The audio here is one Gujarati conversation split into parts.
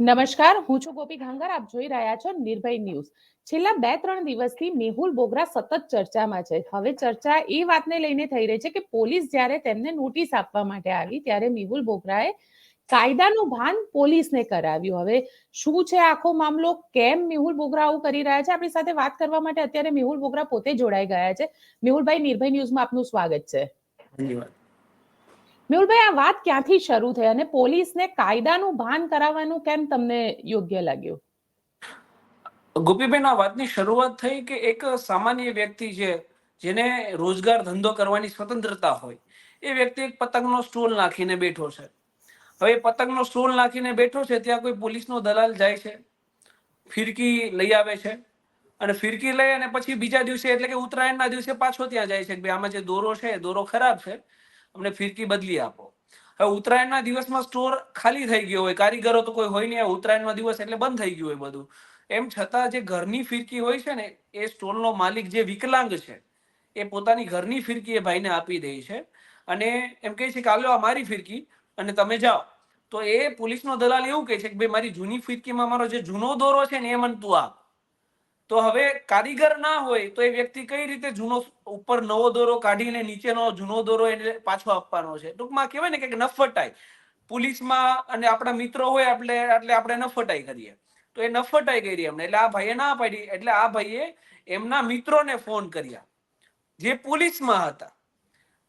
નમસ્કાર, હું છું ગોપી ઘાંગર, આપ જોઈ રહ્યા છો નિર્ભય ન્યૂઝ. છેલ્લા બે ત્રણ દિવસથી મેહુલ બોગરા સતત ચર્ચામાં છે. હવે ચર્ચા એ વાતને લઈને થઈ રહી છે કે પોલીસ જ્યારે તેમને નોટિસ આપવા માટે આવી, ત્યારે મેહુલ બોગરાએ કાયદાનું ભાન પોલીસને કરાવ્યું. હવે શું છે આખો મામલો? કેમ મેહુલ બોગરા આવું કરી રહ્યા છે? આપણી સાથે વાત કરવા માટે અત્યારે મેહુલ બોગરા પોતે જોડાઈ ગયા છે. મેહુલભાઈ, નિર્ભય ન્યૂઝમાં આપનું સ્વાગત છે. ધન્યવાદ. મેહુલભાઈ, આ વાત ક્યાંથી શરૂ થઈ અને પોલીસને કાયદાનું ભાન કરાવવાનું કેમ તમને યોગ્ય લાગ્યું? ગોપીબેન, આ વાતની શરૂઆત થઈ કે એક સામાન્ય વ્યક્તિ છે, જેને રોજગાર ધંધો કરવાની સ્વતંત્રતા હોય, એ વ્યક્તિ એક પતંગનો સ્ટોલ નાખીને બેઠો છે. હવે પતંગનો સ્ટોલ નાખીને બેઠો છે, ત્યાં કોઈ પોલીસનો દલાલ જાય છે, ફિરકી લઈ આવે છે, અને ફિરકી લઈ અને પછી બીજા દિવસે, એટલે કે ઉત્તરાયણના દિવસે પાછો ત્યાં જાય છે કે ભાઈ, આમાં જે દોરો છે દોરો ખરાબ છે અમને ફિરકી બદલી આપો. હવે ઉત્તરાયણના દિવસમાં સ્ટોર ખાલી થઈ ગયો હોય, કારીગરો તો કોઈ હોય નહીં ઉત્તરાયણનો દિવસ એટલે બંધ થઈ ગયું હોય બધું. એમ છતાં જે ઘરની ફિરકી હોય છે ને, એ સ્ટોરનો માલિક જે વિકલાંગ છે, એ પોતાની ઘરની ફિરકી એ ભાઈને આપી દે છે. અને એમ કહે છે કે આલો આ મારી ફિરકી અને તમે જાઓ. તો એ પોલીસનો દલાલ એવું કહે છે કે, ભાઈ, મારી જૂની ફિરકીમાં મારો જે જૂનો દોરો છે ને, એ મને તું આપ. તો હવે કારીગર ના હોય તો એ વ્યક્તિ કઈ રીતે જૂનો ઉપર નવો દોરો કાઢીને નીચેનો જૂનો દોરો એને પાછો આપવાનો છે? ટૂંકમાં કહેવાય ને કે નફટાઈ પોલીસમાં અને આપણા મિત્રો હોય એટલે એટલે આપણે નફટાઈ કરીએ. તો એ નફટાઈ કરી એમને એટલે આ ભાઈએ ના પાડી. એટલે આ ભાઈએ એમના મિત્રોને ફોન કર્યા. જે પોલીસમાં હતા.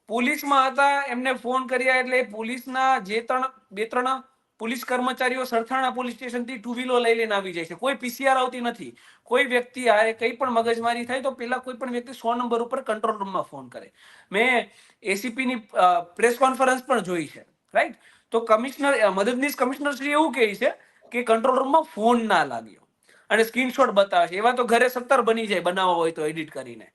પોલીસમાં હતા, એમને ફોન કર્યા એટલે પોલીસના જે ત્રણ, બે ત્રણ પોલીસ કર્મચારીઓ સરથાણા પોલીસ સ્ટેશનથી ટુ વ્હીલો લઈ લઈને આવી જાય છે. કોઈ પીસીઆર આવતી નથી. કોઈ વ્યક્તિ આ કંઈ પણ મગજમારી થાય તો પેલા કોઈ પણ વ્યક્તિ સો નંબર ઉપર કંટ્રોલ રૂમમાં ફોન કરે. મેં એસીપીની પ્રેસ કોન્ફરન્સ પણ જોઈ છે. રાઈટ તો કમિશનર મદદનીશ કમિશનર શ્રી એવું કહે છે કે કંટ્રોલ રૂમમાં ફોન ના લાગ્યો. અને સ્ક્રીનશોટ બતાવે છે. એવા તો ઘરે સત્તર બની જાય બનાવવા હોય તો એડિટ કરીને.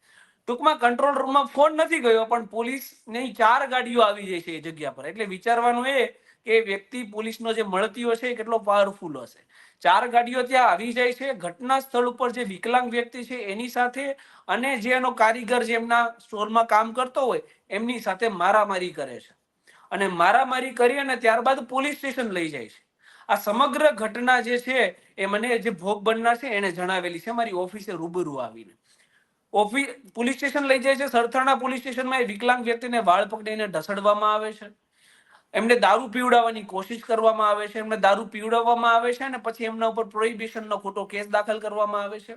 ટૂંકમાં કંટ્રોલ રૂમમાં ફોન નથી ગયો, પણ પોલીસની ચાર ગાડીઓ આવી જાય છે એ જગ્યા પર. એટલે વિચારવાનું એ કે વ્યક્તિ પોલીસનો જે મળતીઓ છે એ કેટલો પાવરફુલ હશે. ચાર ગાડીઓ ત્યાં આવી જાય છે, ઘટના સ્થળ ઉપર જે વિકલાંગ વ્યક્તિ છે એની સાથે અને જે એનો કારીગર જે એમના સ્ટોરમાં કામ કરતો હોય એમની સાથે મારામારી કરે છે. અને મારામારી કરી અને ત્યારબાદ પોલીસ સ્ટેશન લઈ જાય છે. આ સમગ્ર ઘટના જે છે એ મને જે ભોગ બનનાર છે એને જણાવેલી છે મારી ઓફિસે રૂબરૂ આવીને. ઓફિસ, પોલીસ સ્ટેશન લઈ જાય છે, સરથાણા પોલીસ સ્ટેશનમાં એ વિકલાંગ વ્યક્તિને વાળ પકડીને ઢસડવામાં આવે છે. એમને દારૂ પીવડાવવાની કોશિશ કરવામાં આવે છે, એમને દારૂ પીવડાવવામાં આવે છે અને પછી એમના ઉપર પ્રોહિબિશનનો ખોટો કેસ દાખલ કરવામાં આવે છે.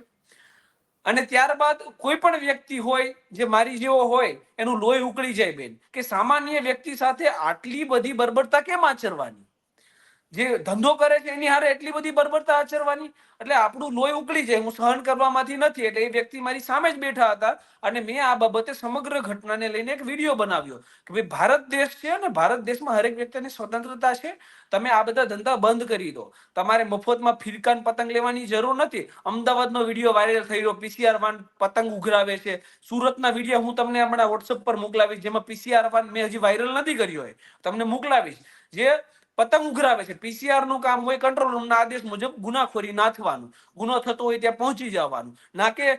અને ત્યારબાદ કોઈ પણ વ્યક્તિ હોય, જે મારી જેવો હોય, એનું લોહી ઉકળી જાય બેન. કે સામાન્ય વ્યક્તિ સાથે આટલી બધી બર્બરતા કેમ આચરવાની? જે ધંધો કરે છે, એની હારે એટલી બધી બર્બરતા આચરવાની. એટલે આપણું લોહી ઉકળી જાય, હું સહન કરવામાંથી નથી, એટલે એ વ્યક્તિ મારી સામે જ બેઠા હતા. અને મેં આ બાબતે સમગ્ર ઘટનાને લઈને એક વીડિયો બનાવ્યો. કે ભાઈ, ભારત દેશ છે અને ભારત દેશમાં હરેક વ્યક્તિની સ્વતંત્રતા છે. તમે આ બધા ધંધા બંધ કરી દો. તમારે મફતમાં ફિરકાન પતંગ લેવાની જરૂર નથી. અમદાવાદનો વીડિયો વાયરલ થઈ રહ્યો પીસીઆર વાન પતંગ ઉઘરાવે છે. સુરતના વીડિયો હું તમને હમણાં વોટ્સઅપ પર મોકલાવીશ, જેમાં પીસીઆર વાન મેં હજી વાયરલ નથી કર્યો હોય તમને મોકલાવીશ. જે પતંગ ઉઘરાવે છે. પીસીઆરનું કામ હોય કંટ્રોલ રૂમના આદેશ મુજબ ગુનાખોરી નાથવાનું. ગુનો થતો હોય ત્યાં પહોંચી જવાનું. ના કે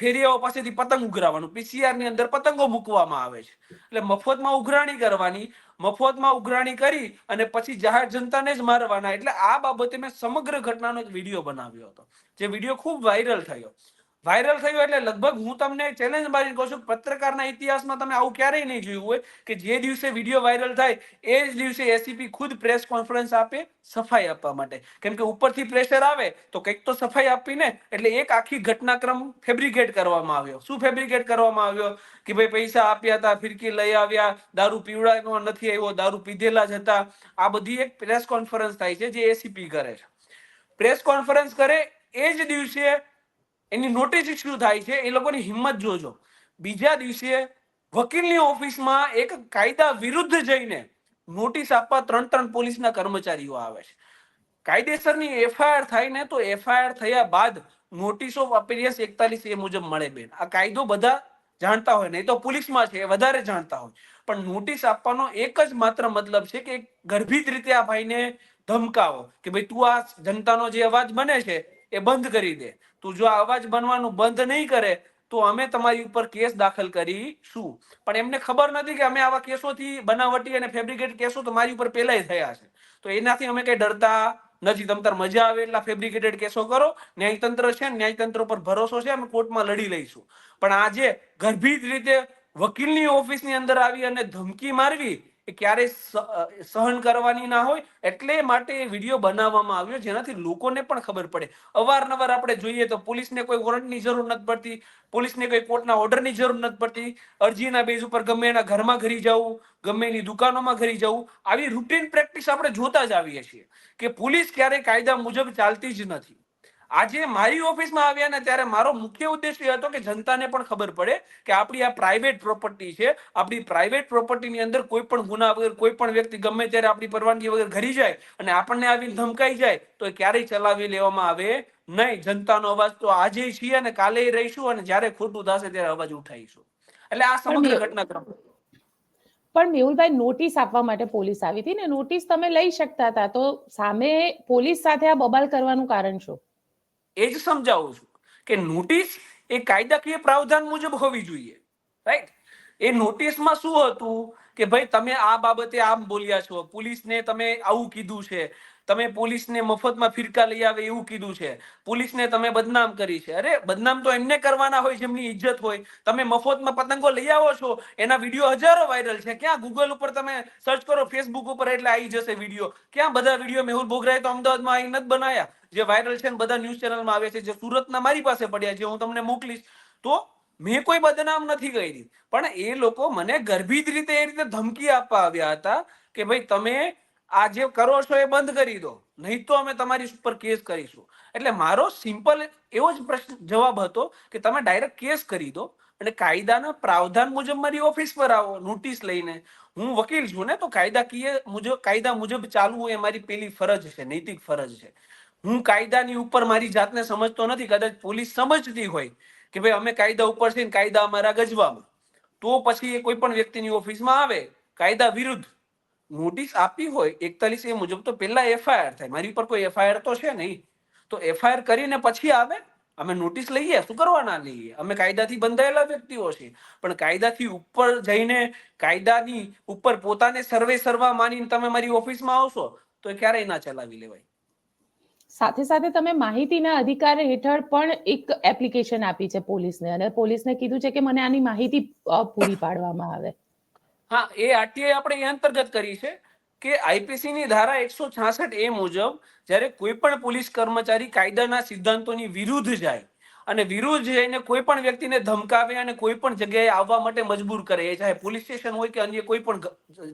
ફેરિયાઓ પાસેથી પતંગ ઉઘરાવાનું પીસીઆરની અંદર પતંગો મૂકવામાં આવે છે. એટલે મફતમાં ઉઘરાણી કરવાની, મફતમાં ઉઘરાણી કરી અને પછી જાહેર જનતાને જ મારવાના. એટલે આ બાબતે મેં સમગ્ર ઘટનાનો એક વીડિયો બનાવ્યો હતો. જે વીડિયો ખૂબ વાયરલ થયો. વાયરલ થયું એટલે લગભગ હું તમને ચેલેન્જ મારી કહું છું, પત્રકારના ઇતિહાસમાં તમે આવું ક્યારેય નહીં જોયું હોય કે જે દિવસે વીડિયો વાયરલ થાય, એ જ દિવસે એસીપી ખુદ પ્રેસ કોન્ફરન્સ આપે, સફાઈ આપવા માટે. કેમ કે ઉપરથી પ્રેશર આવે, તો કંઈક તો સફાઈ આપીને, એટલે એક આખી ઘટનાક્રમ ફેબ્રિકેટ કરવામાં આવ્યો. શું ફેબ્રિકેટ કરવામાં આવ્યો? કે ભાઈ પૈસા આપ્યા હતા, ફિરકી લઈ આવ્યા, દારૂ પીવડાવ્યો નથી આવ્યો, દારૂ પીધેલા જ હતા. આ બધી એક પ્રેસ કોન્ફરન્સ થાય છે, જે એસીપી કરે છે. પ્રેસ કોન્ફરન્સ કરે, એ જ દિવસે એની નોટિસ ઇસ્યુ થાય છે, એ લોકોની હિંમત જોજો. બીજા દિવસે વકીલની ઓફિસમાં એક કાયદા વિરુદ્ધ જઈને નોટિસ આપવા ત્રણ ત્રણ પોલીસના કર્મચારીઓ આવે છે. કાયદેસરની એફઆઈઆર થાય ને તો એફઆઈઆર થયા બાદ નોટિસ ઓફ અપીરિયન્સ એકતાલીસ એ મુજબ મળે બેન. આ કાયદો બધા જાણતા હોય નહીં તો પોલીસમાં છે, એ વધારે જાણતા હોય. પણ નોટિસ આપવાનો એક જ માત્ર મતલબ છે કે ગર્ભિત રીતે આ ભાઈને ધમકાવો કે ભાઈ તું આ જનતાનો જે અવાજ બને છે એ બંધ કરી દે. તું જો અવાજ બનવાનું બંધ નહીં કરે, તો અમે તમારી ઉપર કેસ દાખલ કરીશું પણ એમને ખબર નથી કે અમે આવા કેસોથી બનાવટી અને ફેબ્રિકેટ કેસો તો મારી ઉપર પહેલાય થયા છે. તો એનાથી અમે કઈ ડરતા નથી. તમ તાર મજા આવે એટલા ફેબ્રિકેટેડ કેસો કરો. ન્યાયતંત્ર છે ન્યાયતંત્ર પર ભરોસો છે, અમે કોર્ટમાં લડી લઈશું. પણ આજે ગર્ભિત રીતે વકીલની ઓફિસની અંદર આવી અને ધમકી મારવી એ ક્યારેય સ- સહન કરવાની ના હોય, એટલે માટે વીડિયો બનાવવામાં આવ્યો, જેનાથી લોકોને પણ ખબર પડે. અવારનવાર આપણે જોઈએ તો પોલીસને કોઈ વોરંટની જરૂર નથી પડતી, પોલીસને કોઈ કોર્ટના ઓર્ડરની જરૂર નથી પડતી, અરજીના બેઝ ઉપર ગમે એના ઘરમાં ઘરી જવું, ગમે એની દુકાનોમાં ઘરી જવું, આવી રૂટીન પ્રેક્ટિસ આપણે જોતા જ આવીએ છીએ કે પોલીસ ક્યારેય કાયદા મુજબ ચાલતી જ નથી. આજે મારી ઓફિસમાં આવ્યા ને ત્યારે મારો મુખ્ય ઉદ્દેશ્ય હતો કે જનતાને પણ ખબર પડે કે આપણી આ પ્રાઇવેટ પ્રોપર્ટી છે. આપણી પ્રાઇવેટ પ્રોપર્ટીની અંદર કોઈ પણ ગુના વગર કોઈ પણ વ્યક્તિ ગમે ત્યારે આપણી પરવાનગી વગર ઘરી જાય અને આપણને આવીને ધમકાઈ જાય તો એ ક્યારેય ચલાવી લેવામાં આવે નહીં. જનતાનો અવાજ તો આજે છીએ અને કાલે રહીશું અને જ્યારે ખોટું થશે ત્યારે અવાજ ઉઠાવીશું. એટલે આ સમગ્ર ઘટનાક્રમ. પણ મેહુલભાઈ નોટિસ આપવા માટે પોલીસ આવી હતી ને? નોટિસ તમે લઈ શકતા હતા. તો સામે પોલીસ સાથે આ બબાલ કરવાનું કારણ શું? એ જ સમજાવું છું કે નોટિસ એ કાયદાકીય પ્રાવધાન મુજબ હોવી જોઈએ રાઈટ એ નોટિસમાં શું હતું કે ભાઈ તમે આ બાબતે આમ બોલ્યા છો પોલીસને તમે આવું કીધું છે તમે પોલીસને મફતમાં ફિરકા લઈ આવે એવું કીધું છે. પોલીસને તમે બદનામ કરી છે. અરે, બદનામ તો એમને કરવાના હોય જેમની ઇજ્જત હોય. તમે મફતમાં પતંગો લઈ આવો છો. એના વીડિયો હજારો વાયરલ છે. ક્યાં ગૂગલ ઉપર તમે સર્ચ કરો ફેસબુક ઉપર એટલે આવી જશે વીડિયો. ક્યાં બધા વીડિયો મેહુલ બોગરાએ તો અમદાવાદમાં આવી નથી બનાયા. જે વાયરલ છે બધા ન્યૂઝ ચેનલમાં આવે છે, જે સુરતના મારી પાસે પડ્યા છે, હું તમને મોકલીશ. તો મેં કોઈ બદનામ નથી કરી. પણ એ લોકો મને ગર્ભિત રીતે એ રીતે ધમકી આપવા આવ્યા હતા કે ભાઈ તમે આ જે કરો છો એ બંધ કરી દો. નહીં તો અમે તમારી ઉપર કેસ કરીશું. એટલે મારો સિમ્પલ એવો જ પ્રશ્ન જવાબ હતો કે તમે ડાયરેક્ટ કેસ કરી દો અને કાયદાના પ્રાવધાન મુજબ મારી ઓફિસ પર આવો નોટિસ લઈને. હું વકીલ છું ને, તો કાયદાકીય મુજબ, કાયદા મુજબ ચાલવું એ મારી પેલી ફરજ છે, નૈતિક ફરજ છે. હું કાયદાની ઉપર મારી જાતને સમજતો નથી, કદાચ પોલીસ સમજતી હોય કે ભાઈ અમે કાયદા ઉપર છે કાયદા અમારા ગજવામાં. તો પછી એ કોઈ પણ વ્યક્તિની ઓફિસમાં આવે, કાયદા વિરુદ્ધ. નોટિસ આપી હોય એકતાલીસ એ મુજબ તો પહેલા એફઆઈઆર થાય. મારી ઉપર કોઈ એફઆઈઆર તો છે નહીં. તો એફઆઈઆર કરીને પછી આવે, અમે નોટિસ લઈએ. શું કરવાના લઈએ? અમે કાયદાથી બંધાયેલા વ્યક્તિઓ છીએ. પણ કાયદાથી ઉપર જઈને, કાયદાની ઉપર પોતાને સર્વે સર્વા માનીને તમે મારી ઓફિસમાં આવશો, તો એ ક્યારેય ના ચલાવી લેવાય. સાથે સાથે તમે માહિતીના અધિકાર હેઠળ પણ એક એપ્લિકેશન આપી છે પોલીસને. અને પોલીસને કીધું છે કે મને આની માહિતી પૂરી પાડવામાં આવે. હા, એ આરટીઆઈ આપણે એ અંતર્ગત કરી છે કે આઈપીસી ની ધારા એકસો છાસઠ એ મુજબ જ્યારે કોઈ પણ પોલીસ કર્મચારી કાયદાના સિદ્ધાંતોની વિરુદ્ધ જાય અને વિરુદ્ધ જઈને કોઈ પણ વ્યક્તિને ધમકાવે અને કોઈ પણ જગ્યાએ આવવા માટે મજબૂર કરે ચાહે પોલીસ સ્ટેશન હોય કે અન્ય કોઈ પણ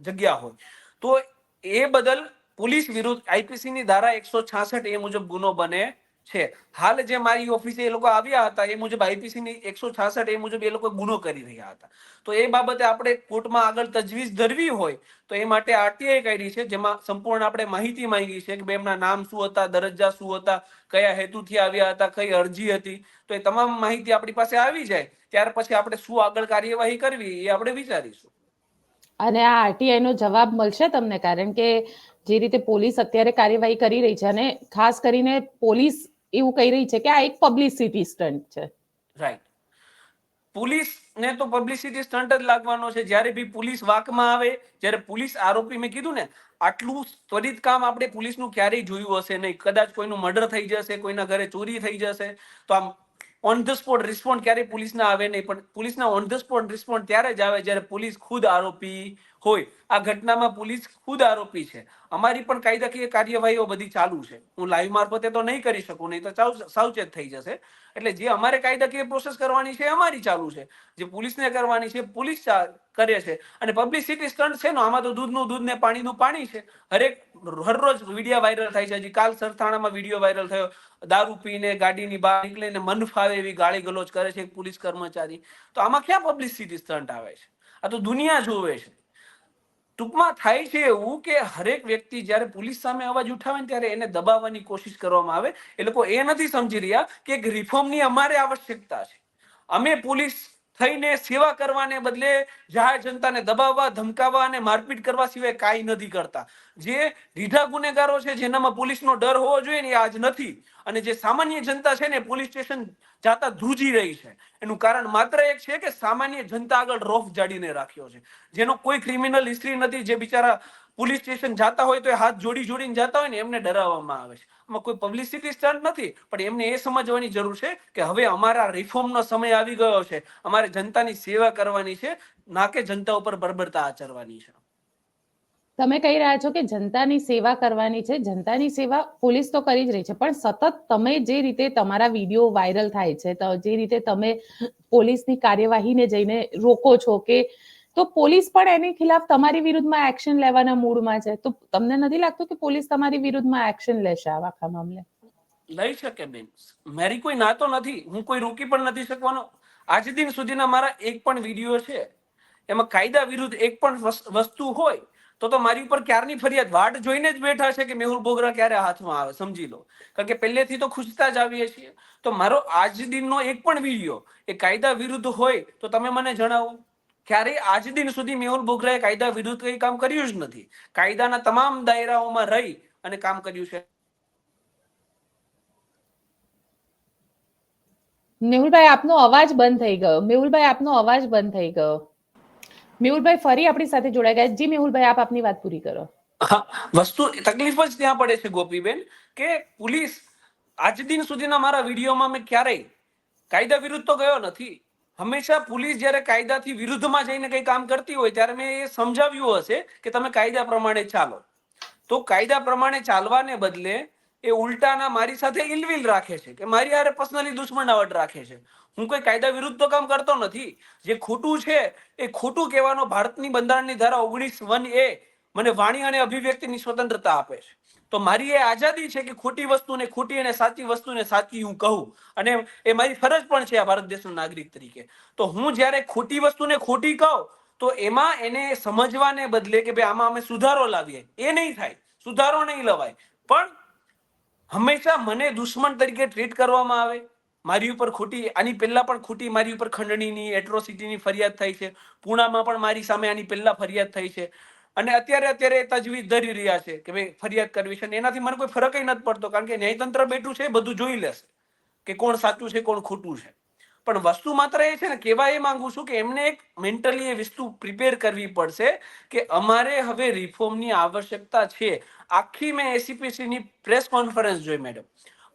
જગ્યા હોય, તો એ બદલ પોલીસ વિરુદ્ધ આઈપીસી ની ધારા એકસો છાસઠ એ મુજબ ગુનો બને છે. હાલ જે મારી ઓફિસે એ લોકો આવ્યા હતા, એ મુજબ આઈપીસી ની એકસો છાસઠ એ મુજબ એ લોકો ગુનો કરી રહ્યા હતા. તો એ બાબતે આપણે કોર્ટમાં આગળ તજવીજ ધરવી હોય, તો એ માટે આરટીઆઈ કરી છે, જેમાં સંપૂર્ણ આપણે માહિતી માંગી છે કે બે એમના નામ શું હતા, દરજ્જા શું હતા, કયા હેતુથી આવ્યા હતા, કઈ અરજી હતી. તો એ તમામ માહિતી આપણી પાસે આવી જાય, ત્યાર પછી આપણે શું આગળ કાર્યવાહી કરવી એ આપણે વિચારીશું. અને આ આરટીઆઈ નો જવાબ મળશે તમને, કારણ કે જે રીતે પોલીસ અત્યારે કાર્યવાહી કરી રહી છે અને ખાસ કરીને પોલીસ એવું કહી રહી છે કે આ એક પબ્લિસિટી સ્ટન્ટ છે. રાઈટ પોલીસ ને તો પબ્લિસિટી સ્ટન્ટ જ લાગવાનો છે. જ્યારે બી પોલીસ વાકમાં આવે, જ્યારે પોલીસ આરોપી મેં કીધું ને, આટલું ત્વરિત કામ આપણે પોલીસનું ક્યારેય જોયું હશે નહીં. કદાચ કોઈનું મર્ડર થઈ જશે, કોઈના ઘરે ચોરી થઈ જશે, તો આમ ઓન ધ સ્પોટ રિસ્પોન્ડ ક્યારે પોલીસના આવે નહીં, પણ પોલીસના ઓન ધ સ્પોટ રિસ્પોન્ડ ત્યારે જ આવે જ્યારે પોલીસ ખુદ આરોપી હોય. આ ઘટનામાં પોલીસ ખુદ આરોપી છે. અમારી પણ કાયદાકીય કાર્યવાહીઓ બધી ચાલુ છે. હું લાઈવ મારફતે તો નહીં કરી શકું, નહીં તો સાવ- સાવચેત થઈ જશે. એટલે જે અમારે કાયદાકીય પ્રોસેસ કરવાની છે અમારી ચાલુ છે. જે પોલીસને કરવાની છે પોલીસ કરે છે. અને પબ્લિસિટી સ્ટન્ટ છે ને, આમાં તો દૂધનું દૂધ ને પાણીનું પાણી છે. હરેક હરરોજ વીડિયો વાયરલ થાય છે. હજી કાલ સરથાણામાં વીડિયો વાયરલ થયો. દારૂ પીને ગાડીની બહાર નીકળીને મન ફાવે એવી ગાળી ગલોચ કરે છે પોલીસ કર્મચારી. તો આમાં ક્યાં પબ્લિસિટી સ્ટન્ટ આવે છે? આ તો દુનિયા જોવે છે. ટૂંકમાં થાય છે એવું કે હરેક વ્યક્તિ જ્યારે પોલીસ સામે અવાજ ઉઠાવે ત્યારે એને દબાવવાની કોશિશ કરવામાં આવે. એ લોકો એ નથી સમજી રહ્યા કે એક રિફોર્મની અમારે આવશ્યકતા છે. અમે પોલીસ થઈને સેવા કરવાને બદલે જાહેર જનતાને દબાવવા, ધમકાવવા અને મારપીટ કરવા સિવાય કાંઈ નથી કરતા. જે રીઢા ગુનેગારો છે, જેનામાં પોલીસનો ડર હોવો જોઈએ ને એ આજ નથી. અને જે સામાન્ય જનતા છે ને પોલીસ સ્ટેશન જાતા ધ્રુજી રહી છે. એનું કારણ માત્ર એક છે કે સામાન્ય જનતા આગળ રોફ જાડીને રાખ્યો છે. જેનો કોઈ ક્રિમિનલ હિસ્ટ્રી નથી, જે બિચારા પોલીસ સ્ટેશન જાતા હોય તો એ હાથ જોડી જોડીને જાતા હોય ને એમને ડરાવવામાં આવે છે. આમાં કોઈ પબ્લિસિટી સ્ટન્ટ નથી, પણ એમને એ સમજવાની જરૂર છે કે હવે અમારા રિફોર્મનો સમય આવી ગયો છે. અમારે જનતાની સેવા કરવાની છે, ના કે જનતા ઉપર બર્બરતા આચરવાની છે. તમે કહી રહ્યા છો કે જનતાની સેવા કરવાની છે, જનતાની સેવા પોલીસ તો કરી જ રહી છે, પણ સતત તમે જે રીતે તમારા વીડિયો વાયરલ થાય છે જે રીતે તમે પોલીસની કાર્યવાહીને જઈને રોકો છો કે તો પોલીસ પણ એની ખિલાફ તમારી વિરુદ્ધમાં એક્શન લેવાના મૂડમાં છે. તો તમને નથી લાગતું કે પોલીસ તમારી વિરુદ્ધમાં એક્શન લેશે આ આખા મામલે? લઈ શકે બેન. મારી કોઈ ના તો નથી. હું કોઈ રોકી પણ નથી શકવાનો. આજ દિન સુધીના મારા એક પણ વીડિયો છે. એમાં કાયદા વિરુદ્ધ એક પણ વસ- વસ્તુ હોય, તો તો મારી ઉપર ક્યારની ફરિયાદ? વાટ જોઈને જ બેઠા છે કે મેહુલ બોગરા ક્યારે હાથમાં આવે? સમજી લો. કારણ કે પહેલેથી તો ખુશતા જ આવીએ છીએ. તો મારો આજ દિનનો એક પણ વીડિયો, એ કાયદા વિરુદ્ધ હોય, તો તમે મને જણાવો. ક્યારે આજ દિન સુધી મેહુલ બોગરાએ કાયદા વિરુદ્ધ કઈ કામ કર્યું જ નથી. કાયદાના તમામ દાયરાઓમાં રહી અને કામ કર્યું છે. મેહુલભાઈ આપનો અવાજ બંધ થઈ ગયો. મેહુલભાઈ આપનો અવાજ બંધ થઈ ગયો. મેહુલભાઈ ફરી આપણી સાથે જોડાઈ ગયા. જી મેહુલભાઈ આપ આપની વાત પૂરી કરો. વસ્તુ તકલીફ જ ત્યાં પડે છે ગોપીબેન કે પોલીસ આજ દિન સુધીના મારા વિડીયોમાં મેં ક્યારેય કાયદા વિરુદ્ધ તો ગયો નથી. હંમેશા પોલીસ જ્યારે કાયદાથી વિરુદ્ધમાં જઈને કંઈ કામ કરતી હોય ત્યારે મેં એ સમજાવ્યું હશે કે તમે કાયદા પ્રમાણે ચાલો. તો કાયદા પ્રમાણે ચાલવાને બદલે એ ઉલટાના મારી સાથે ઇલવિલ રાખે છે કે મારી હારે પર્સનલી દુશ્મનાવટ રાખે છે. હું કોઈ કાયદા વિરુદ્ધ તો કામ કરતો નથી. જે ખોટું છે એ ખોટું કહેવાનો ભારતની બંધારણની ધારા ઓગણીસ વન એ મને વાણી અને અભિવ્યક્તિની સ્વતંત્રતા આપે છે. તો મારી એ આઝાદી છે કે ખોટી વસ્તુને ખોટી અને સાચી વસ્તુને સાચી હું કહું. અને એ મારી ફરજ પણ છે આ ભારત દેશનો નાગરિક તરીકે. તો હું જ્યારે ખોટી વસ્તુને ખોટી કહું, તો એમાં એને સમજવાને બદલે કે ભાઈ આમાં અમે સુધારો લાવીએ. એ નહીં થાય. સુધારો નહીં લવાય. પણ હંમેશા મને દુશ્મન તરીકે ટ્રીટ કરવામાં આવે. મારી ઉપર ખોટી, આની પહેલા પણ ખોટી મારી ઉપર ખંડણીની એટ્રોસિટીની ફરિયાદ થઈ છે. પૂણામાં પણ મારી સામે આની પહેલા ફરિયાદ થઈ છે. અને અત્યારે અત્યારે એ તજવીજ ધરી રહ્યા છે કે ભાઈ ફરિયાદ કરવી છે એનાથી મને કોઈ ફરક નથી પડતો, કારણ કે ન્યાયતંત્ર બેઠું છે બધું જોઈ લેશે કે કોણ સાચું છે, કોણ ખોટું છે. પણ વસ્તુ માત્ર એ છે ને કહેવા એ માંગુ છું કે એમને એક મેન્ટલી એ વસ્તુ પ્રિપેર કરવી પડશે કે અમારે હવે રિફોર્મની આવશ્યકતા છે. આખી મેં એસીપીસીની પ્રેસ કોન્ફરન્સ જોઈ મેડમ.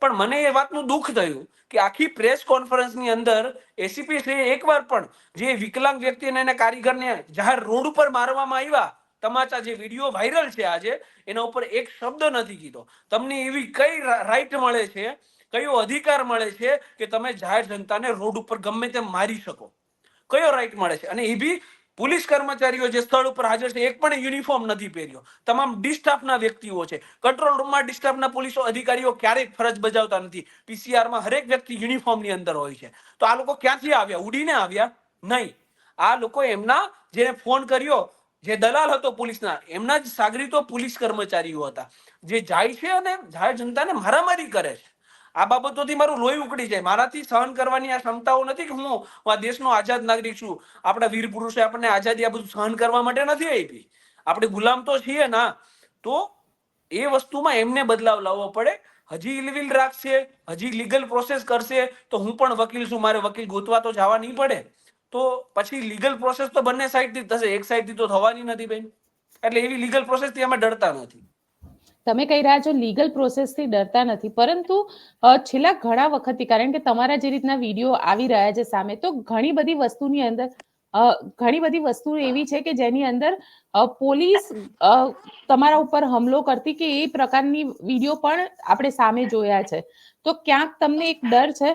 પણ મને એ વાતનું દુઃખ થયું કે આખી પ્રેસ કોન્ફરન્સની અંદર એસીપી એકવાર પણ જે વિકલાંગ વ્યક્તિને એના કારીગરને જાહેર રોડ ઉપર મારવામાં આવ્યા તમાચા જે વીડિયો વાયરલ છે આજે, એના ઉપર એક શબ્દ નથી કીધો. તમને એવી કઈ રાઈટ મળે છે, કયો અધિકાર મળે છે કે તમે જાહેર જનતાને રોડ ઉપર ગમે તેમ મારી શકો? કયો રાઈટ મળે છે? અને એ બી પોલીસ કર્મચારીઓ જે સ્થળ ઉપર હાજર છે, એક પણ યુનિફોર્મ નથી પહેર્યો. તમામ ડિસ્ટાફના વ્યક્તિઓ છે. કંટ્રોલ રૂમમાં ડિસ્ટાફના પોલીસો અધિકારીઓ ક્યારેય ફરજ બજાવતા નથી. પીસીઆરમાં હરેક વ્યક્તિ યુનિફોર્મની અંદર હોય છે. તો આ લોકો ક્યાંથી આવ્યા? ઉડીને આવ્યા? નહીં. આ લોકો એમના જેને ફોન કર્યો જે દલાલ હતો પોલીસના, એમના જ સાગરીતો પોલીસ કર્મચારીઓ હતા. જે જાય છે અને જાહેર જનતાને મારામારી કરે છે. આ બાબતોથી મારું લોહી ઉકળી જાય. મારાથી સહન કરવાની આ ક્ષમતાઓ નથી કે હું આ દેશનો આઝાદ નાગરિક છું. આપણા વીર પુરુષે આપણને આઝાદી આ બધું સહન કરવા માટે નથી આપી. આપણે ગુલામ તો છીએ ના. તો એ વસ્તુમાં એમને બદલાવ લાવવો પડે. હજી ઇલવિલ રાખશે, હજી લીગલ પ્રોસેસ કરશે, તો હું પણ વકીલ છું. મારે વકીલ ગોતવા તો જવા નહીં પડે. તો પછી લીગલ પ્રોસેસ તો બંને સાઈડથી થશે. એક સાઈડથી તો થવાની નથી બેન. એટલે એવી લીગલ પ્રોસેસથી અમે ડરતા નથી. તમે કહી રહ્યા છો લીગલ પ્રોસેસથી ડરતા નથી. પરંતુ છેલ્લા ઘણા વખતથી, કારણ કે તમારા જે રીતના વીડિયો આવી રહ્યા છે સામે, તો ઘણી બધી વસ્તુની અંદર ઘણી બધી વસ્તુ એવી છે કે જેની અંદર પોલીસ તમારા ઉપર હમલો કરતી કે એ પ્રકારની વીડિયો પણ આપણે સામે જોયા છે. તો ક્યાંક તમને એક ડર છે?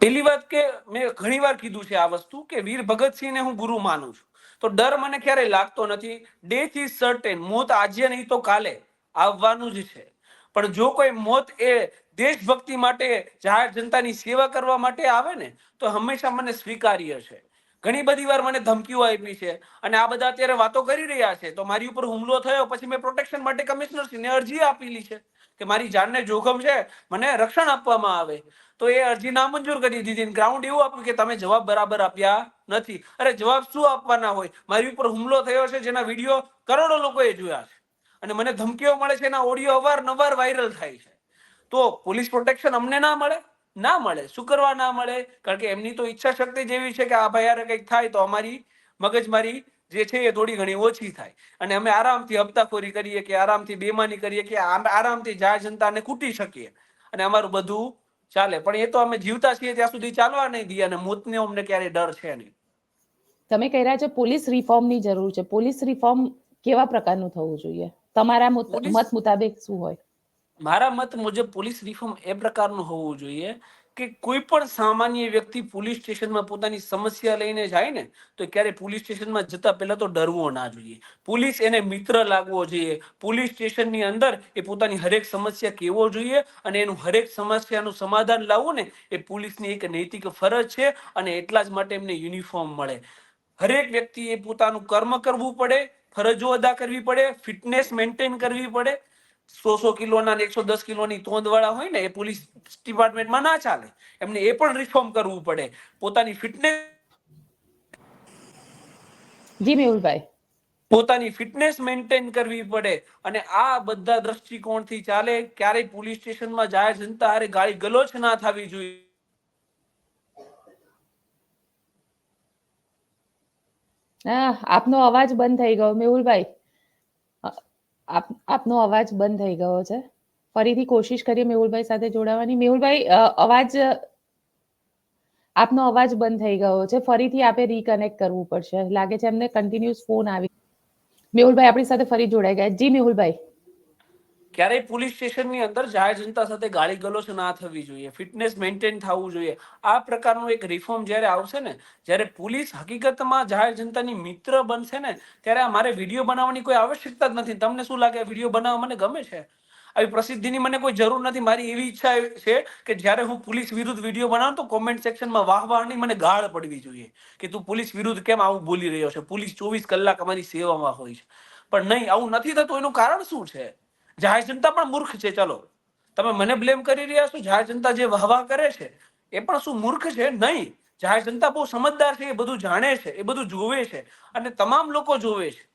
પેલી વાત કે મેં ઘણી વાર કીધું છે આ વસ્તુ કે વીર ભગતસિંહને હું ગુરુ માનું છું. તો ડર મને ક્યારેય લાગતો નથી. ડેથ ઇઝ સર્ટેન મોત આજે નહીં તો કાલે. આવવાનું જ છે. પણ જો કોઈ મોત એ દેશભક્તિ માટે, જાહેર જનતાની સેવા કરવા માટે આવે ને, તો હંમેશા મને સ્વીકાર્ય છે. ઘણી બધી વાર મને ધમકીઓ આપી છે. અને આ બધા અત્યારે વાતો કરી રહ્યા છે. તો મારી ઉપર હુમલો થયો, પછી મેં પ્રોટેક્શન માટે કમિશનરશ્રીને અરજી આપેલી છે કે મારી જાનને જોખમ છે, મને રક્ષણ આપવામાં આવે. તો એ અરજી નામંજૂર કરી દીધી. ગ્રાઉન્ડ એવું આપ્યું કે તમે જવાબ બરાબર આપ્યા નથી. અરે જવાબ શું આપવાના હોય? મારી ઉપર હુમલો થયો છે, જેના વીડિયો કરોડો લોકોએ જોયા છે. અને મને ધમકીઓ મળે છે, એના ઓડિયો અવારનવાર વાયરલ થાય છે. તો પોલીસ પ્રોટેક્શન અમને ના મળે? ના મળે. શું કરવા ના મળે? કારણ કે એમની તો ઈચ્છા શક્તિ જેવી છે કે આ ભાઈ હારે કંઈક થાય તો અમારી મગજમારી જે છે એ થોડી ઘણી ઓછી થાય. અને અમે આરામથી હપ્તાખોરી કરીએ કે આરામથી બેમાની કરીએ કે આરામથી જાહેર જનતાને કૂટી શકીએ. અને અમારું બધું ચાલે. પણ એ તો અમે જીવતા છીએ ત્યાં સુધી ચાલવા નહીં દઈએ અને મોતને અમને ક્યારેય ડર છે નહીં. તમે કહી રહ્યા છો પોલીસ રિફોર્મની જરૂર છે. પોલીસ રિફોર્મ કેવા પ્રકારનું થવું જોઈએ? તમારા મત મુતાબિક શું હોય? મારા મત મુજબ પોલીસ રિફોર્મ એ પ્રકારનું હોવું જોઈએ કે કોઈ પણ સામાન્ય વ્યક્તિ પોલીસ સ્ટેશનમાં પોતાની સમસ્યા લઈને જાય ને, તો ક્યારે પોલીસ સ્ટેશનમાં જતા પહેલા તો ડરવો ના જોઈએ. પોલીસ એને મિત્ર લાગવો જોઈએ. પોલીસ સ્ટેશનની અંદર એ પોતાની હરેક સમસ્યા કહેવો જોઈએ અને એનું હરેક સમસ્યાનું સમાધાન લાવવું ને, એ પોલીસની એક નૈતિક ફરજ છે અને એટલા જ માટે એમને યુનિફોર્મ મળે. હરેક વ્યક્તિએ પોતાનું કર્મ કરવું પડે, ફરજો અદા કરવી પડે ફિટનેસ મેન્ટેન કરવી પડે સો સો કિલોના ને એકસો દસ કિલોની તોંદ વાળા હોય ને એ પોલીસ ડિપાર્ટમેન્ટમાં ના ચાલે. એમને એ પણ રિફોર્મ કરવું પડે. પોતાની ફિટનેસ જી મેહુલભાઈ. પોતાની ફિટનેસ મેન્ટેન કરવી પડે અને આ બધા દ્રષ્ટિકોણથી ચાલે. ક્યારેય પોલીસ સ્ટેશનમાં જાહેર જનતા હારે ગાળી ગલોચ ના થવી જોઈએ. આપનો અવાજ બંધ થઈ ગયો. મેહુલભાઈ આપ, આપનો અવાજ બંધ થઈ ગયો છે. ફરીથી કોશિશ કરીએ મેહુલભાઈ સાથે જોડાવાની. મેહુલભાઈ અવાજ, આપનો અવાજ બંધ થઈ ગયો છે. ફરીથી આપે રીકનેક્ટ કરવું પડશે. લાગે છે એમને કન્ટિન્યુઅસ ફોન આવી મેહુલભાઈ આપણી સાથે ફરી જોડાઈ ગયા. જી, મેહુલભાઈ. ક્યારેય પોલીસ સ્ટેશનની અંદર જાહેર જનતા સાથે ગાળી ગલોચ ના થવી જોઈએ. ફિટનેસ મેન્ટેન થવું જોઈએ. આ પ્રકારનું એક રિફોર્મ જ્યારે આવશે ને, જ્યારે પોલીસ હકીકતમાં જાહેર જનતાની મિત્ર બનશે ને, ત્યારે મારે વીડિયો બનાવવાની કોઈ આવશ્યકતા જ નથી. તમને શું લાગે? વીડિયો બનાવવા મને ગમે છે? આવી પ્રસિદ્ધિની મને કોઈ જરૂર નથી. મારી એવી ઈચ્છા છે કે જ્યારે હું પોલીસ વિરુદ્ધ વીડિયો બનાવું તો કોમેન્ટ સેક્શનમાં વાહ વાહની મને ગાળ પડવી જોઈએ કે તું પોલીસ વિરુદ્ધ કેમ આવું બોલી રહ્યો છે? પોલીસ ચોવીસ કલાક અમારી સેવામાં હોય છે. પણ નહીં, આવું નથી થતું. એનું કારણ શું છે? જાહેર જનતા પણ મૂર્ખ છે, ચલો. તમે મને બ્લેમ કરી રહ્યા છો, જાહેર જનતા જે વાહવાહ કરે છે, એ પણ શું મૂર્ખ છે? નહીં. જાહેર જનતા બહુ સમજદાર છે, એ બધું જાણે છે, એ બધું જોવે છે અને તમામ લોકો જોવે છે.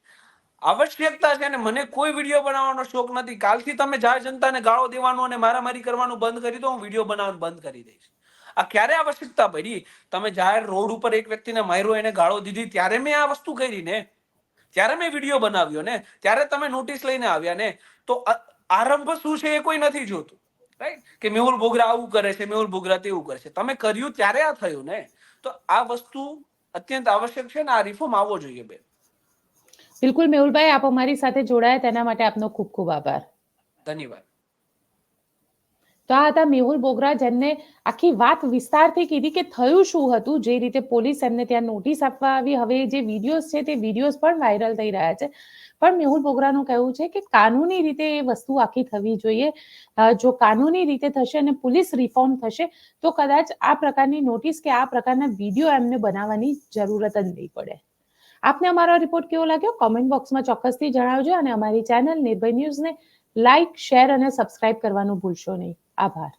આવશ્યકતા છે અને મને કોઈ વીડિયો બનાવવાનો શોખ નથી. કાલથી તમે જાહેર જનતાને ગાળો દેવાનું અને મારામારી કરવાનું બંધ કરી દો, હું વીડિયો બનાવવાનું બંધ કરી દઈશ. આ ક્યારે આવશ્યકતા પડી? તમે જાહેર રોડ ઉપર એક વ્યક્તિને માર્યો, એને ગાળો દીધી, ત્યારે મેં આ વસ્તુ કરી ને? ત્યારે મેં વીડિયો બનાવ્યો ને ત્યારે તમે નોટિસ લઈને આવ્યા ને તો આરંભ શું છે એ કોઈ નથી જોતું. રાઈટ કે મેહુલ બોગરા આવું કરે છે મેહુલ બોગરા તેવું કરે છે. તમે કર્યું ત્યારે આ થયું ને? તો આ વસ્તુ અત્યંત આવશ્યક છે ને આ રિફોર્મ આવવો જોઈએ બેન. બિલકુલ મેહુલભાઈ આપ અમારી સાથે જોડાયા તેના માટે આપનો ખૂબ ખૂબ આભાર. ધન્યવાદ. તો આ હતા? મેહુલ બોગરા જેમને આખી વાત વિસ્તારથી કીધી કે થયું શું હતું? જે રીતે પોલીસ એમને ત્યાં નોટિસ આપવા આવી. હવે જે વિડીયોઝ છે તે વિડીયોઝ પણ વાયરલ થઈ રહ્યા છે. પણ મેહુલ બોગરાનું કહેવું છે કે કાનૂની રીતે એ વસ્તુ આખી થવી જોઈએ. જો કાનૂની રીતે થશે અને પોલીસ રિફોર્મ થશે, તો કદાચ આ પ્રકારની નોટિસ કે આ પ્રકારના વીડિયો એમને બનાવવાની જરૂરત જ નહીં પડે. આપને અમારો રિપોર્ટ કેવો લાગ્યો? કોમેન્ટ બોક્સમાં ચોક્કસથી જણાવજો અને અમારી ચેનલ નિર્ભય ન્યૂઝને લાઇક શેર અને સબસ્ક્રાઇબ કરવાનું ભૂલશો નહીં. આભાર